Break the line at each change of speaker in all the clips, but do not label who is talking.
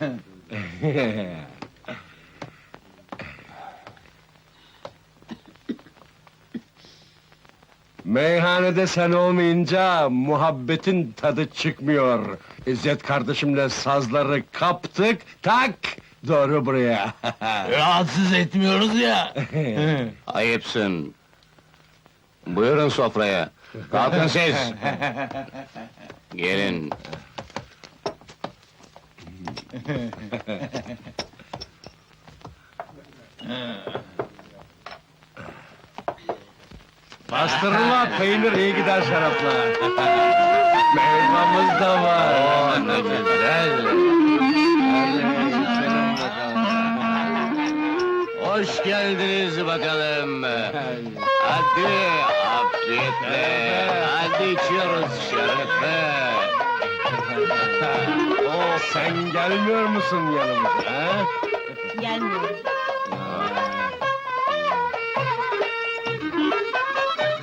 Meyhanede sen olmayınca muhabbetin tadı çıkmıyor. İzzet kardeşimle sazları kaptık, tak! Doğru buraya.
Rahatsız etmiyoruz ya.
Ayıpsın. Buyurun sofraya. Kalkın siz. Gelin.
Pastırma, peynir iyi gider şarapla. Meyvamız da var.
Ne güzel. Hoş geldiniz bakalım. Hadi afiyetle. Hadi içiyoruz şerefe.
Oo, sen gelmiyor musun yanımıza? Ha?
Gelmiyorum.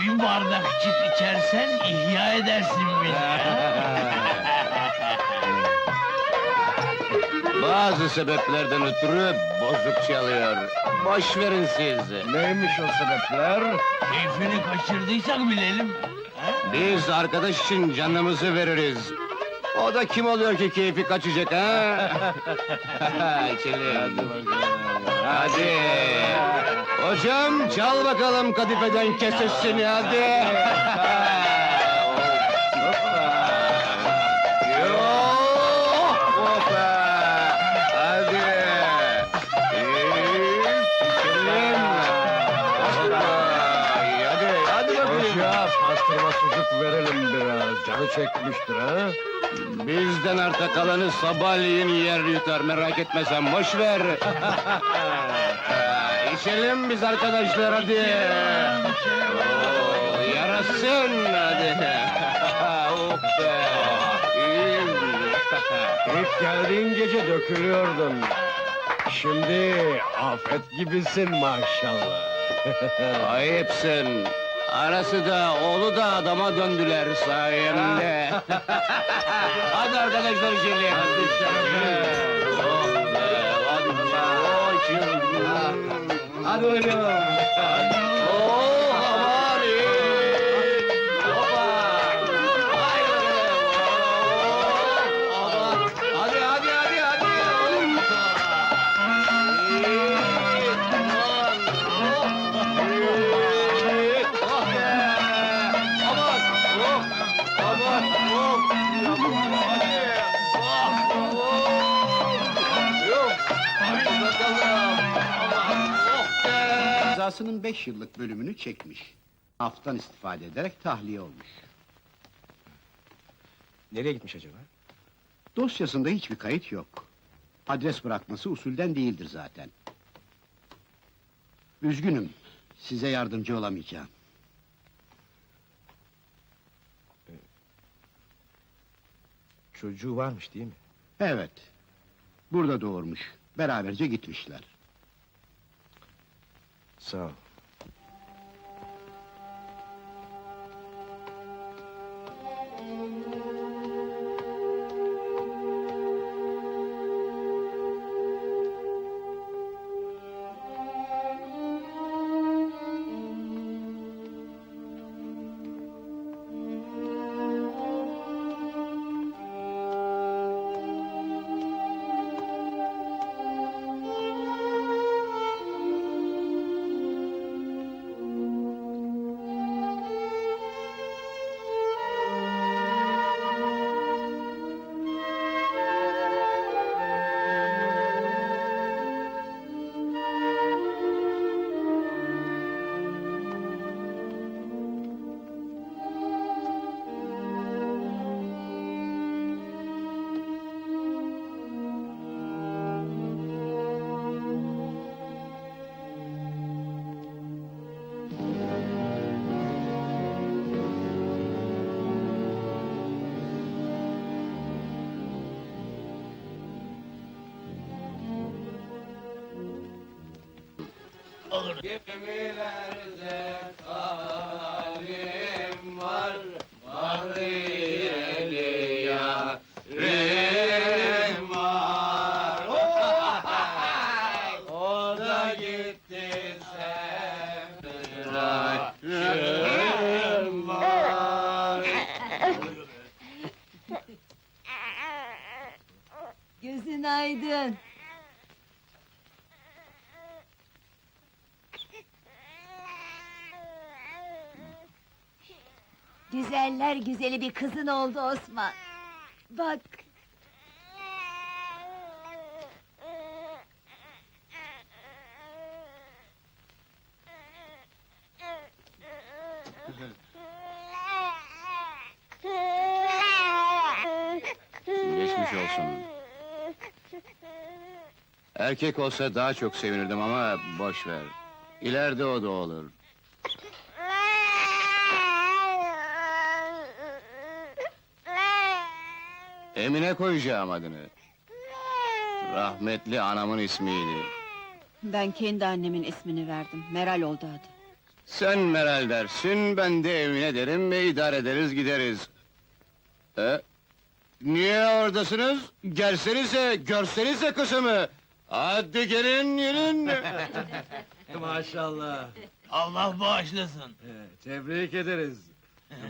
Bir bardakçık içersen ihya edersin beni.
Bazı sebeplerden ötürü bozuk çalıyor. Boş verin siz.
Neymiş o sebepler?
Keyfini kaçırdıysak bilelim.
Biz arkadaş için canımızı veririz. O da kim oluyor ki keyfi kaçacak ha? İçelim. Hadi. Hocam çal bakalım kadifeden kesesini hadi. Yok, hoppa. Hadi. İçelim. Hoppa. Hadi, hadi bakayım.
Hoca pastırma sucuk verelim biraz. Canı çekmiştir ha?
Bizden arta kalanı sabahleyin yer yutar merak etme sen boş ver. İçelim biz arkadaşlar hadi. Oo, yarasın hadi. Be.
İlk geldiğin gece dökülüyordun. Şimdi afet gibisin maşallah.
Ayıpsın. Arası da oğlu da adama döndüler sayemde. hadi arkadaşlar içelim. Hadi be, hadi içiyoruz. Hadi oynayalım.
5 yıllık bölümünü çekmiş. Haftan istifade ederek tahliye olmuş.
Nereye gitmiş acaba?
Dosyasında hiçbir kayıt yok. Adres bırakması usulden değildir zaten. Üzgünüm, size yardımcı olamayacağım.
Ee, çocuğu varmış değil mi?
Evet. Burada doğurmuş. Beraberce gitmişler.
Sağ ol.
Olur.
Gemilerde
güzeli bir kızın oldu Osman. Bak,
Geçmiş olsun. Erkek olsa daha çok sevinirdim ama boş ver. İleride o da olur. Emine koyacağım adını. Rahmetli anamın ismiydi.
Ben kendi annemin ismini verdim. Meral oldu adı.
Sen Meral dersin, ben de Emine derim ve idare ederiz gideriz. E? Niye oradasınız? Gelsenize, görsenize kızımı! Hadi gelin, gelin!
Maşallah.
Allah bağışlasın.
Tebrik ederiz.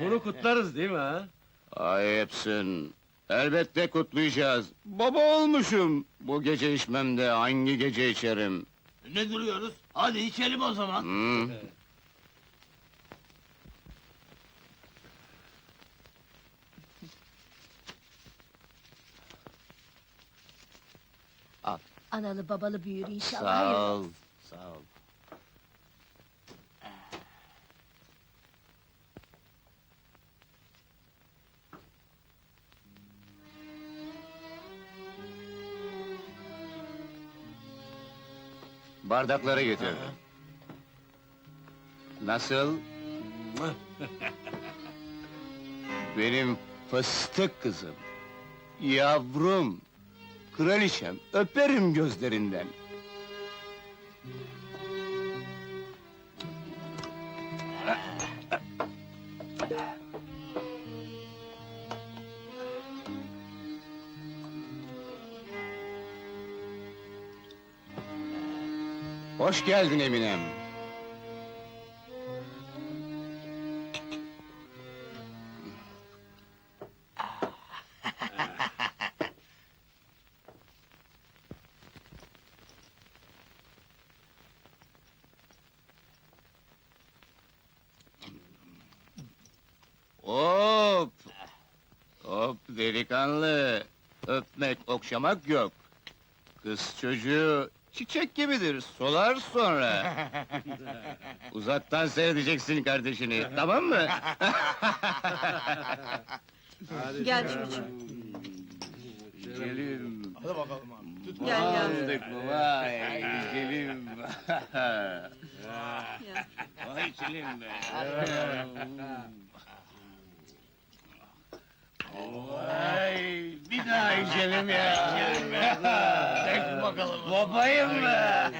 Bunu kutlarız değil mi ha?
Ayıpsın. Elbette kutlayacağız. Baba olmuşum. Bu gece içmem de hangi gece içerim?
Ne duruyoruz? Hadi içelim o zaman.
Hı?
analı babalı büyür inşallah.
Sağ ol, sağ ol. Bardakları getir. Nasıl? Benim fıstık kızım. Yavrum. Kraliçem, öperim gözlerinden. Hoş geldin Eminem. Hop! Hop delikanlı! Öpmek, okşamak yok. Kız çocuğu çiçek gibidir, solar sonra. Uzaktan seyredeceksin kardeşini, tamam mı?
Gel çocuğum.
Güzelim.
Hadi bakalım abi.
Gel.
Aldık mı? Vay güzelim. Vay güzelim be. Vay, bir daha içelim ya.
Çek bakalım.
Babayım be.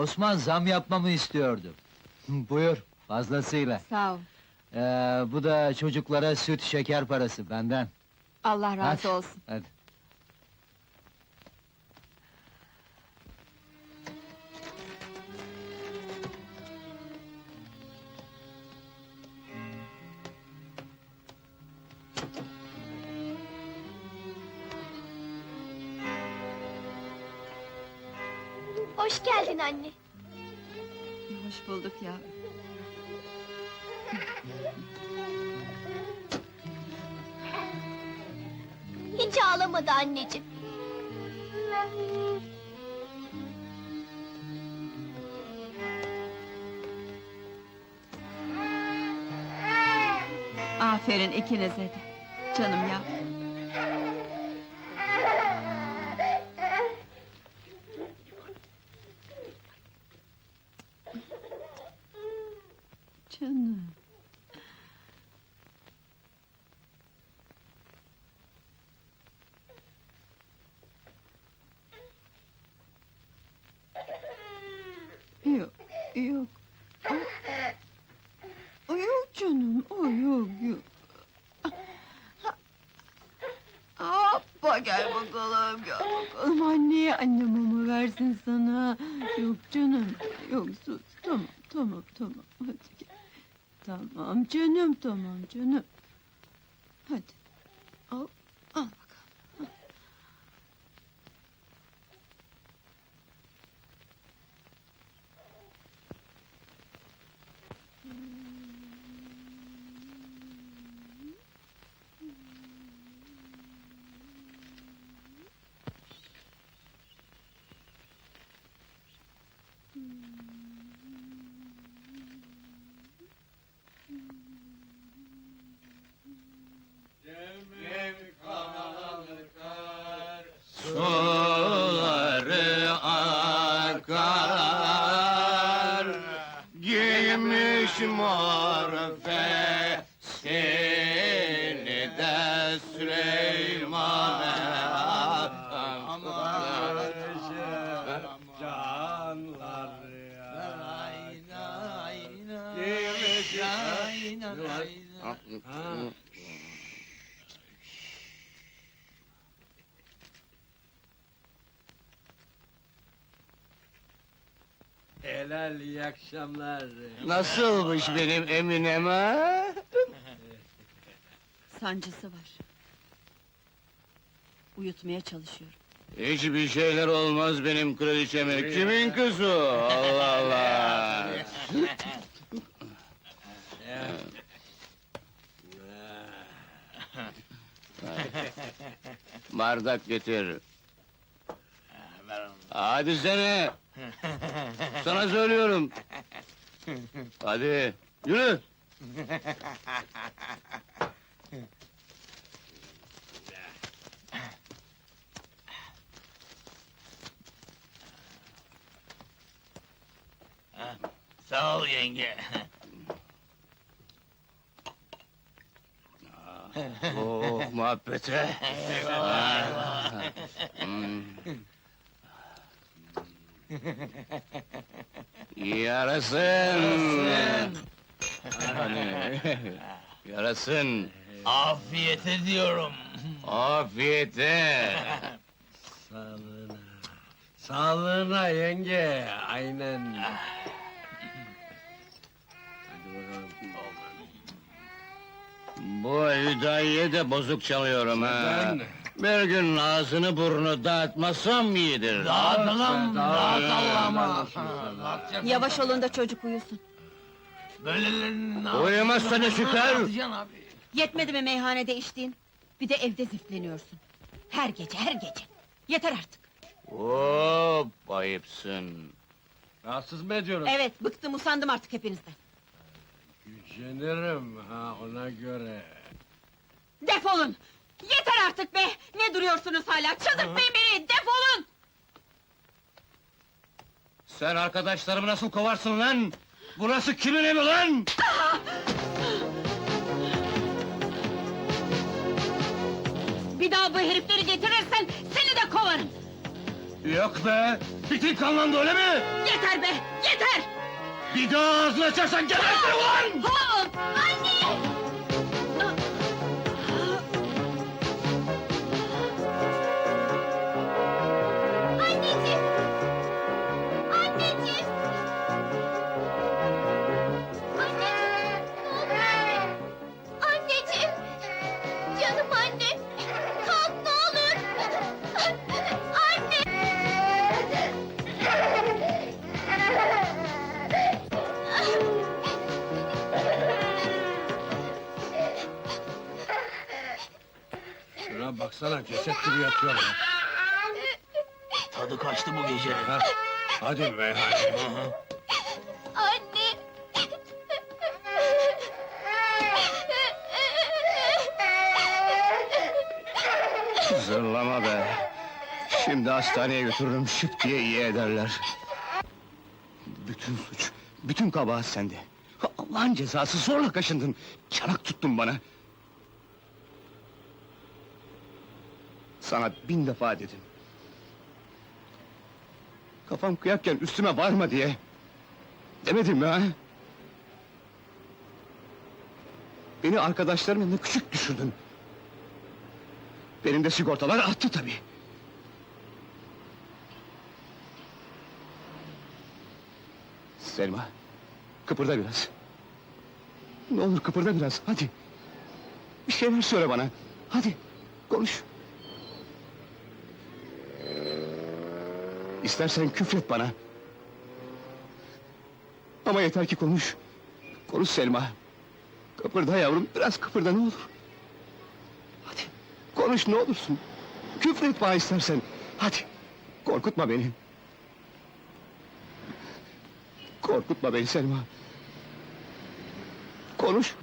Osman zam yapmamı istiyordu. Buyur, fazlasıyla.
Sağ ol.
Ee, bu da çocuklara süt şeker parası benden.
Allah razı
Hadi.
olsun.
Hadi.
Hoş geldin anne.
Hoş bulduk ya.
Hiç ağlamadı anneciğim.
Aferin ikinize de. Canım ya. Canım. Yok, yok. Bakalım, gel bakalım. Anneye anne mama versin sana. Yok canım, yok sus. Tamam, tamam, tamam. Hadi gel. Tamam canım, tamam canım. Hadi.
Helal iyi akşamlar.
Nasılmış benim Eminem ha?
Sancısı var. Uyutmaya çalışıyorum.
Hiçbir şeyler olmaz benim kraliçeme. Kimin kızı? Allah Allah. Bardak getir. Hadi sene. Sana söylüyorum. Hadi yürü.
Sağ ol yenge.
Oh muhabbete.
Eyvallah.
Hmm. Yarasın. Hani, Yarasın.
Afiyete diyorum.
Afiyete.
Sağlığına. Sağlığına yenge. Aynen. Hadi bakalım.
Bu hüdayiye de bozuk çalıyorum ha.
Neden?
Bir gün ağzını burnunu dağıtmasam iyidir.
Dağıtalım,
Dağıt,
dağıtalım ama.
Yavaş olun da çocuk uyusun.
Böylelerinin
Uyumazsa ne çıkar?
abi.
Yetmedi mi meyhanede içtiğin? Bir de evde zifleniyorsun. Her gece, her gece. Yeter artık.
Hop ayıpsın.
Rahatsız mı ediyorum?
Evet, bıktım, usandım artık hepinizden.
Gücenirim ha ona göre.
Defolun! Yeter artık be! Ne duruyorsunuz hala? Çıldırtmayın beni! Defolun!
Sen arkadaşlarımı nasıl kovarsın lan? Burası kimin evi lan?
Bir daha bu herifleri getirirsen seni de kovarım!
Yok be! Bitin kanlandı öyle mi?
Yeter be! Yeter!
Bir daha ağzını açarsan gebertirim ulan!
Anne!
Ceset gibi yatıyor. ya.
Tadı kaçtı bu gece.
Ha, Hadi be hadi.
Anne!
Zırlama be! Şimdi hastaneye götürürüm, şıp diye iyi ederler. Bütün suç, bütün kabahat sende. Allah'ın cezası zorla kaşındın. Çanak tuttun bana. Sana bin defa dedim. Kafam kıyakken üstüme varma diye. Demedim mi ha? Beni arkadaşlarımın arkadaşlarımla küçük düşürdün. Benim de sigortalar attı tabii. Selma, kıpırda biraz. Ne olur kıpırda biraz, hadi. Bir şeyler söyle bana, hadi konuş. İstersen küfret bana. Ama yeter ki konuş. Konuş Selma. Kıpırda yavrum, biraz kıpırda ne olur. Hadi, konuş ne olursun. Küfret bana istersen, hadi. Korkutma beni. Korkutma beni Selma. Konuş.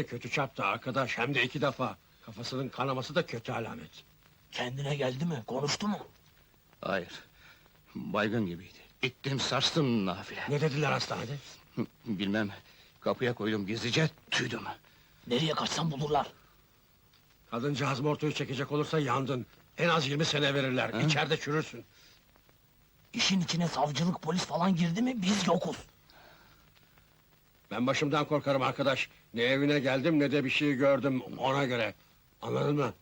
Beynini kötü çarptı arkadaş, hem de iki defa. Kafasının kanaması da kötü alamet.
Kendine geldi mi? Konuştu mu?
Hayır. Baygın gibiydi. İttim sarstım nafile.
Ne dediler hastanede?
Bilmem. Kapıya koydum gizlice tüydüm.
Nereye kaçsam bulurlar.
Kadıncağız mortoyu çekecek olursa yandın. En az 20 sene verirler,
Ha?
içeride çürürsün.
İşin içine savcılık, polis falan girdi mi biz yokuz.
Ben başımdan korkarım arkadaş. Ne evine geldim ne de bir şey gördüm ona göre. Anladın mı?